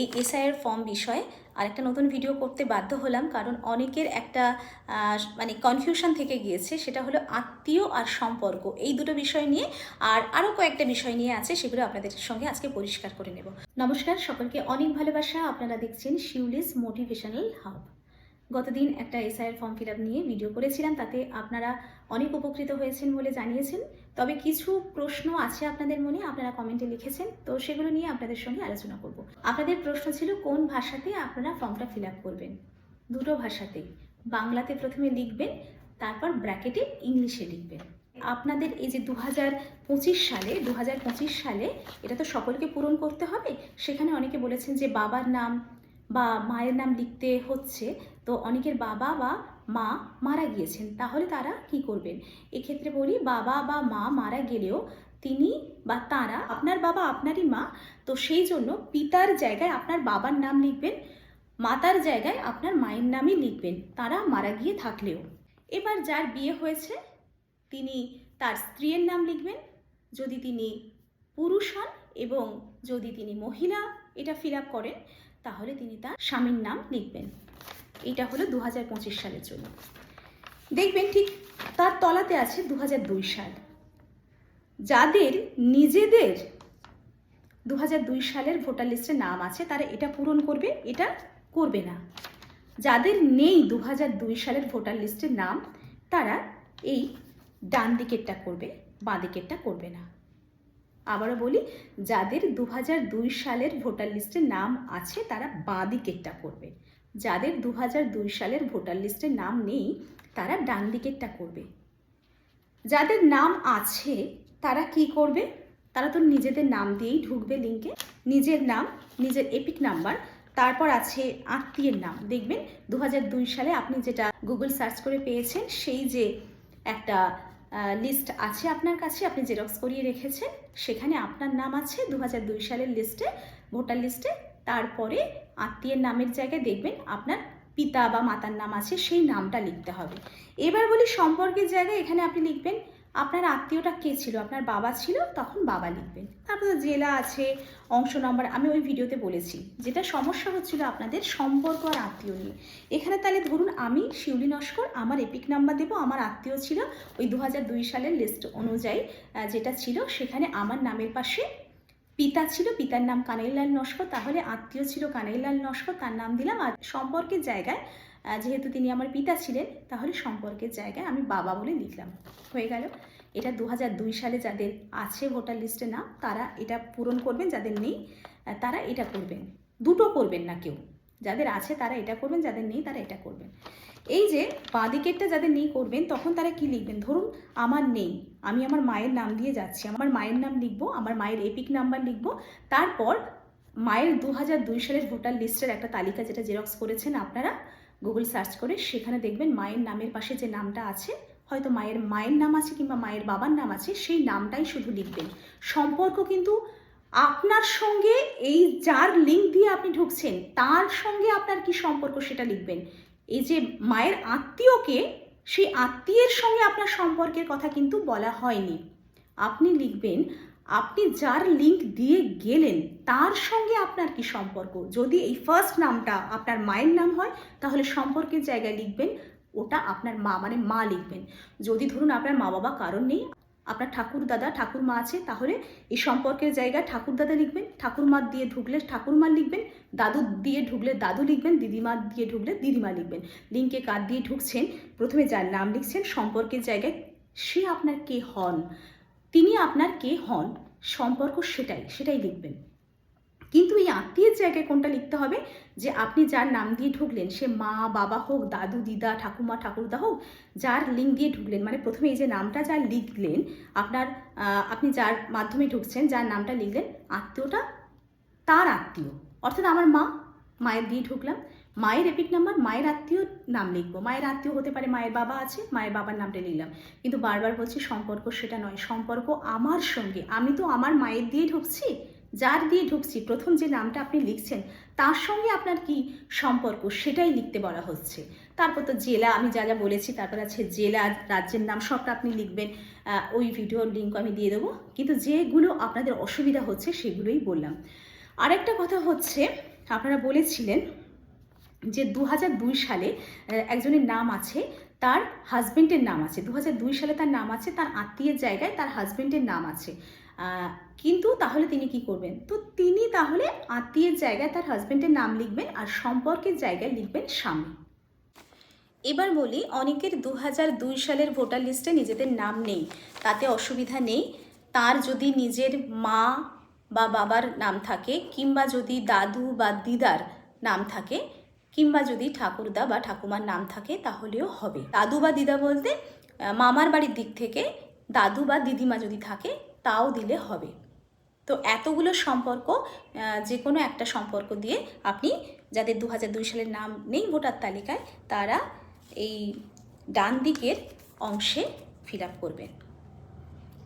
এই এসআইয়ের ফর্ম বিষয়ে আরেকটা নতুন ভিডিও করতে বাধ্য হলাম কারণ অনেকের একটা মানে কনফিউশন থেকে গিয়েছে, সেটা হলো আত্মীয় আর সম্পর্ক। এই দুটো বিষয় নিয়ে আর আরও কয়েকটা বিষয় নিয়ে আছে, সেগুলো আপনাদের সঙ্গে আজকে পরিষ্কার করে নেব। নমস্কার, সকলকে অনেক ভালোবাসা। আপনারা দেখছেন শিউলিস মোটিভেশনাল হাব গতদিন একটা এসআইয়ের ফর্ম ফিল আপ নিয়ে ভিডিও করেছিলাম, তাতে আপনারা অনেক উপকৃত হয়েছেন বলে জানিয়েছেন। তবে কিছু প্রশ্ন আছে আপনাদের মনে, আপনারা কমেন্টে লিখেছেন। তো সেগুলো নিয়ে আপনাদের সঙ্গে আলোচনা করব। আপনাদের প্রশ্ন ছিল, কোন ভাষাতে আপনারা ফর্মটা ফিল আপ করবেন? দুটো ভাষাতেই বাংলাতে প্রথমে লিখবেন, তারপর ব্র্যাকেটে ইংলিশে লিখবেন। আপনাদের এই যে দু সালে দু সালে এটা তো সকলকে পূরণ করতে হবে। সেখানে অনেকে বলেছেন যে বাবার নাম বা মায়ের নাম লিখতে হচ্ছে। তো অনেকের বাবা বা মা মারা গিয়েছেন, তাহলে তারা কি করবেন? এক্ষেত্রে বলি, বাবা বা মা মারা গেলেও তিনি বা তারা আপনার বাবা আপনারই মা, তো সেই জন্য পিতার জায়গায় আপনার বাবার নাম লিখবেন, মাতার জায়গায় আপনার মায়ের নামই লিখবেন, তারা মারা গিয়ে থাকলেও। এবার যার বিয়ে হয়েছে, তিনি তার স্ত্রীর নাম লিখবেন, যদি তিনি পুরুষ হন এবং যদি তিনি মহিলা, এটা ফিল করেন, তাহলে তিনি তার স্বামীর নাম লিখবেন। এটা হলো দু হাজার পঁচিশ সালের জন্য। দেখবেন ঠিক তার তলাতে আছে দু হাজার দুই সাল। যাদের নিজেদের দু হাজার দুই সালের ভোটার লিস্টে নাম আছে, তারা এটা পূরণ করবে, এটা করবে না। যাদের নেই দু হাজার দুই সালের ভোটার লিস্টে নাম, তারা এই ডান দিকেরটা করবে, বাঁ দিকেরটা করবে না। আবারও বলি, যাদের দু সালের ভোটার লিস্টে নাম আছে, তারা বাঁ দিকেরটা করবে। যাদের দু দুই সালের ভোটার লিস্টে নাম নেই, তারা ডান দিকেরটা করবে। যাদের নাম আছে, তারা কি করবে? তারা তো নিজেদের নাম দিয়েই ঢুকবে লিঙ্কে। নিজের নাম, নিজের এপিক নাম্বার, তারপর আছে আত্মীয়ের নাম। দেখবেন দু দুই সালে আপনি যেটা গুগল সার্চ করে পেয়েছেন, সেই যে একটা লিস্ট আছে আপনার কাছে, আপনি জেরক্স করিয়ে রেখেছেন, সেখানে আপনার নাম আছে দু সালের লিস্টে, ভোটার লিস্টে। তারপরে আত্মীয়ের নামের জায়গায় দেখবেন আপনার পিতা বা মাতার নাম আছে, সেই নামটা লিখতে হবে। এবার বলি সম্পর্কের জায়গায় এখানে আপনি লিখবেন, আপনার আত্মীয়টা কে ছিল? আপনার বাবা ছিল, তখন বাবা লিখবেন। তারপরে জেলা আছে, অংশ নম্বর, আমি ওই ভিডিওতে বলেছি। যেটা সমস্যা হচ্ছিল আপনাদের সম্পর্ক আর আত্মীয় নিয়ে। এখানে তাহলে ধরুন আমি শিউলি নস্কর, আমার এপিক নাম্বার দেবো, আমার আত্মীয় ছিল ওই দু সালের লিস্ট অনুযায়ী যেটা ছিল, সেখানে আমার নামের পাশে পিতা ছিল, পিতার নাম কানাইলাল নস্কর, তাহলে আত্মীয় ছিল কানাইলাল নস্কর, তার নাম দিলাম। আর সম্পর্কের জায়গায় যেহেতু তিনি আমার পিতা ছিলেন, তাহলে সম্পর্কের জায়গায় আমি বাবা বলে লিখলাম। হয়ে গেল। এটা দু সালে যাদের আছে ভোটার লিস্টে নাম, তারা এটা পূরণ করবেন, যাদের নেই তারা এটা করবেন। দুটো করবেন না কেউ। যাদের আছে তারা এটা করবেন, যাদের নেই তারা এটা করবেন। এই যে বাঁদিকেরটা যাদের নেই করবেন, তখন তারা কি লিখবেন? ধরুন আমার নেই, আমি আমার মায়ের নাম দিয়ে যাচ্ছি, আমার মায়ের নাম লিখব, আমার মায়ের এপিক নাম্বার লিখব, তারপর মায়ের দু দুই সালের ভোটার লিস্টের একটা তালিকা যেটা জেরক্স করেছেন আপনারা গুগল সার্চ করে সেখানে দেখবেন মায়ের নামের পাশে যে নামটা আছে, হয়তো মায়ের মায়ের নাম আছে কিংবা মায়ের বাবার নাম আছে, সেই নামটাই শুধু লিখবেন। সম্পর্ক কিন্তু আপনার সঙ্গে এই যার লিঙ্ক দিয়ে আপনি ঢুকছেন, তার সঙ্গে আপনার কি সম্পর্ক সেটা লিখবেন। এই যে মায়ের আত্মীয়কে, সেই আত্মীয়ের সঙ্গে আপনার সম্পর্কের কথা কিন্তু বলা হয়নি। আপনি লিখবেন, আপনি যার লিঙ্ক দিয়ে গেলেন, তার সঙ্গে আপনার কি সম্পর্ক? যদি এই ফার্স্ট নামটা আপনার মায়ের নাম হয়, তাহলে সম্পর্কের জায়গায় লিখবেন, ওটা আপনার মা মানে মা লিখবেন। যদি ধরুন আপনার মা বাবা কারণ নেই আপনার ঠাকুর দাদা, ঠাকুর মা আছে, তাহলে এই সম্পর্কের জায়গায় ঠাকুর দাদা লিখবেন ঠাকুরমা দিয়ে ঢুকলে ঠাকুরমা লিখবেন, দাদু দিয়ে ঢুকলে দাদু লিখবেন, দিদিমা দিয়ে ঢুকলে দিদিমা লিখবেন। লিঙ্কে কার দিয়ে ঢুকছেন, প্রথমে যার নাম লিখছেন, সম্পর্কের জায়গায় সে আপনার কে হন, তিনি আপনার কে হন, সম্পর্ক সেটাই সেটাই লিখবেন। কিন্তু এই আত্মীয়ের জায়গায় কোনটা লিখতে হবে? যে আপনি যার নাম দিয়ে ঢুকলেন, সে মা, বাবা হোক, দাদু, দিদা, ঠাকুমা, ঠাকুরদা হোক, যার লিঙ্ক দিয়ে ঢুকলেন মানে প্রথমে এই যে নামটা যা লিখলেন, আপনার আপনি যার মাধ্যমে ঢুকছেন, যার নামটা লিখলেন, আত্মীয়টা তার আত্মীয়। অর্থাৎ আমার মা, মায়ের দিয়ে ঢুকলাম। মায়ের এপিক নাম্বার মায়ের আত্মীয় নাম লিখব। মায়ের আত্মীয় হতে পারে মায়ের বাবা আছে, মায়ের বাবার নামটা লিখলাম। কিন্তু বারবার বলছি, সম্পর্ক সেটা নয়। সম্পর্ক আমার সঙ্গে। আমি তো আমার মায়ের দিয়ে ঢুকছি যার দিয়ে ঢুকছি, প্রথম যে নামটা আপনি লিখছেন, তার সঙ্গে আপনার কি সম্পর্ক? সেটাই লিখতে বলা হচ্ছে। তারপর তো জেলা, আমি যা যা বলেছি, তারপর আছে জেলা, রাজ্যের নাম সবটা আপনি লিখবেন। ওই ভিডিওর লিঙ্ক আমি দিয়ে দেবো। কিন্তু যেগুলো আপনাদের অসুবিধা হচ্ছে, সেগুলোই বললাম। আরেকটা কথা হচ্ছে, আপনারা বলেছিলেন যে দু সালে একজনের নাম আছে, তার হাজবেন্ডের নাম আছে। দু সালে তার নাম আছে, তার আত্মীয়ের জায়গায় তার হাজবেন্ডের নাম আছে। কিন্তু তাহলে তিনি কি করবেন? তো তিনি তাহলে আত্মীয়ের জায়গায় তার হাজব্যান্ডের নাম লিখবেন আর সম্পর্কের জায়গায় লিখবেন স্বামী। এবার বলি, অনেকের দু দুই সালের ভোটার লিস্টে নিজেদের নাম নেই, তাতে অসুবিধা নেই। তার যদি নিজের মা বা বাবার নাম থাকে, কিংবা যদি দাদু বা দিদার নাম থাকে, কিংবা যদি ঠাকুরদা বা ঠাকুমার নাম থাকে, তাহলেও হবে। দাদু বা দিদা বলতে মামার বাড়ির দিক থেকে দাদু বা দিদিমা যদি থাকে তাও দিলে হবে। তো এতগুলো সম্পর্ক যে কোনো একটা সম্পর্ক দিয়ে আপনি যাদের দু সালের নাম নেই ভোটার তালিকায়, তারা এই ডান দিকের অংশে ফিল আপ করবেন।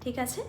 ঠিক আছে?